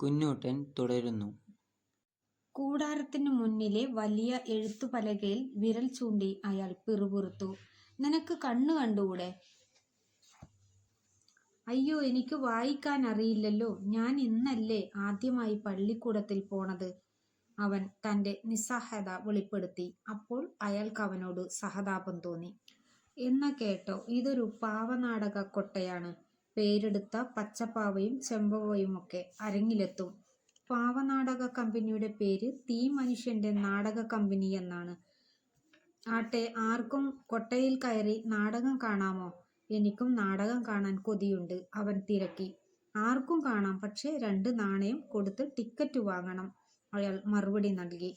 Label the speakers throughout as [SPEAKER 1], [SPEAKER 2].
[SPEAKER 1] കുഞ്ഞൂട്ടൻ തുടരുന്നു.
[SPEAKER 2] കൂടാരത്തിനു മുന്നിലെ വലിയ എഴുത്തുപലകയിൽ വിരൽ ചൂണ്ടി അയാൾ പിറുപിറുത്തു. "നിനക്ക് കണ്ണു കണ്ടുകൂടെ " "അയ്യോ, എനിക്ക് വായിക്കാൻ അറിയില്ലല്ലോ ഞാൻ ഇന്നല്ലേ ആദ്യമായി പള്ളിക്കൂടത്തിൽ പോണത്. " അവൻ തന്റെ നിസ്സഹായത വെളിപ്പെടുത്തി. അപ്പോൾ അയാൾക്ക് അവനോട് സഹതാപം തോന്നി. എന്ന കേട്ടോ, ഇതൊരു പാവനാടകക്കൊട്ടയാണ്. പേരെടുത്ത പച്ചപ്പാവയും ചെമ്പവയുമൊക്കെ അരങ്ങിലെത്തും. പാവനാടക കമ്പനിയുടെ പേര് തീ മനുഷ്യന്റെ നാടക കമ്പനി എന്നാണ് ആട്ടെ, ആർക്കും കൊട്ടയിൽ കയറി നാടകം കാണാമോ? " "എനിക്കും നാടകം കാണാൻ കൊതിയുണ്ട്. " അവൻ തിരക്കി. "ആർക്കും കാണാം. പക്ഷേ രണ്ട് നാണയം കൊടുത്ത് ടിക്കറ്റ് വാങ്ങണം. " അയാൾ മറുപടി നൽകി.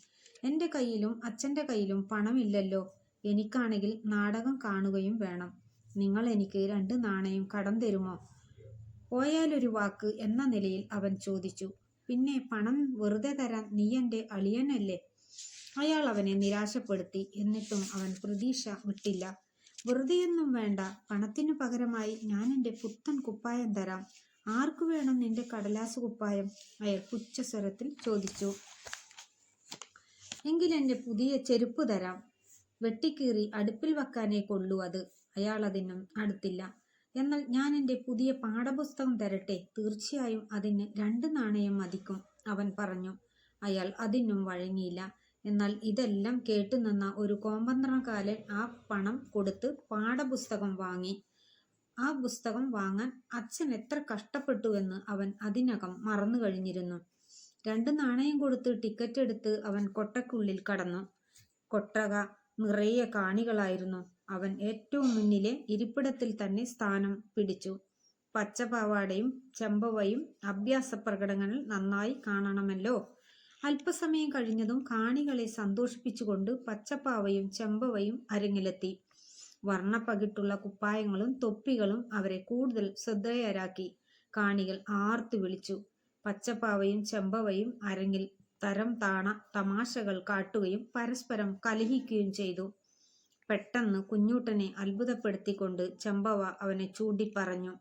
[SPEAKER 2] എന്റെ കയ്യിലും അച്ഛന്റെ കയ്യിലും പണമില്ലല്ലോ. എനിക്കാണെങ്കിൽ നാടകം കാണുകയും വേണം. നിങ്ങളെനിക്ക് രണ്ട് നാണയം കടം തരുമോ? " "പോയാലൊരു വാക്ക് എന്ന നിലയിൽ അവൻ ചോദിച്ചു. "പിന്നെ പണം വെറുതെ തരാൻ നീ എന്റെ അളിയനല്ലേ? " അയാൾ അവനെ നിരാശപ്പെടുത്തി. എന്നിട്ടും അവൻ പ്രതീക്ഷ വിട്ടില്ല. "വെറുതെയൊന്നും വേണ്ട. പണത്തിനു പകരമായി ഞാൻ എന്റെ പുത്തൻ കുപ്പായം തരാം. " "ആർക്കു വേണം നിന്റെ കടലാസ് കുപ്പായം? " അയാൾ പുച്ഛസ്വരത്തിൽ ചോദിച്ചു. "എങ്കിലെന്റെ പുതിയ ചെരുപ്പ് തരാം. വെട്ടിക്കീറി അടുപ്പിൽ വെക്കാനേ കൊള്ളൂ അത്. " അയാളതിനും അടുത്തില്ല. "എന്നാൽ ഞാൻ എന്റെ പുതിയ പാഠപുസ്തകം തരട്ടെ? " "തീർച്ചയായും അതിന് രണ്ട് നാണയം മതിക്കും. " അവൻ പറഞ്ഞു. അയാൾ അതിനും വഴങ്ങിയില്ല. എന്നാൽ ഇതെല്ലാം കേട്ടുനിന്ന ഒരു കോമ്പത്രക്കാരൻ ആ പണം കൊടുത്ത് പാഠപുസ്തകം വാങ്ങി. ആ പുസ്തകം വാങ്ങാൻ അച്ഛൻ എത്ര കഷ്ടപ്പെട്ടുവെന്ന് അവൻ അതിനകം മറന്നു കഴിഞ്ഞിരുന്നു രണ്ട് നാണയം കൊടുത്ത് ടിക്കറ്റ് എടുത്ത് അവൻ കൊട്ടക്കുള്ളിൽ കടന്നു. കൊട്ടക നിറയെ കാണികളായിരുന്നു. അവൻ ഏറ്റവും മുന്നിലെ ഇരിപ്പിടത്തിൽ തന്നെ സ്ഥാനം പിടിച്ചു. പച്ചപാവാടയും ചെമ്പവയും അഭ്യാസ പ്രകടനങ്ങൾ നന്നായി കാണണമല്ലോ. അല്പസമയം കഴിഞ്ഞതും കാണികളെ സന്തോഷിപ്പിച്ചുകൊണ്ട് പച്ചപ്പാവയും ചെമ്പവയും അരങ്ങിലെത്തി. വർണപ്പകിട്ടുള്ള കുപ്പായങ്ങളും തൊപ്പികളും അവരെ കൂടുതൽ ശ്രദ്ധേയരാക്കി. കാണികൾ ആർത്തു വിളിച്ചു. പച്ചപ്പാവയും ചെമ്പവയും അരങ്ങിൽ തരം താണ തമാശകൾ കാട്ടുകയും പരസ്പരം കലഹിക്കുകയും ചെയ്തു. പെട്ടെന്ന് കുഞ്ഞൂട്ടനെ അത്ഭുതപ്പെടുത്തിക്കൊണ്ട് ചെമ്പവ അവനെ ചൂണ്ടിപ്പറഞ്ഞു.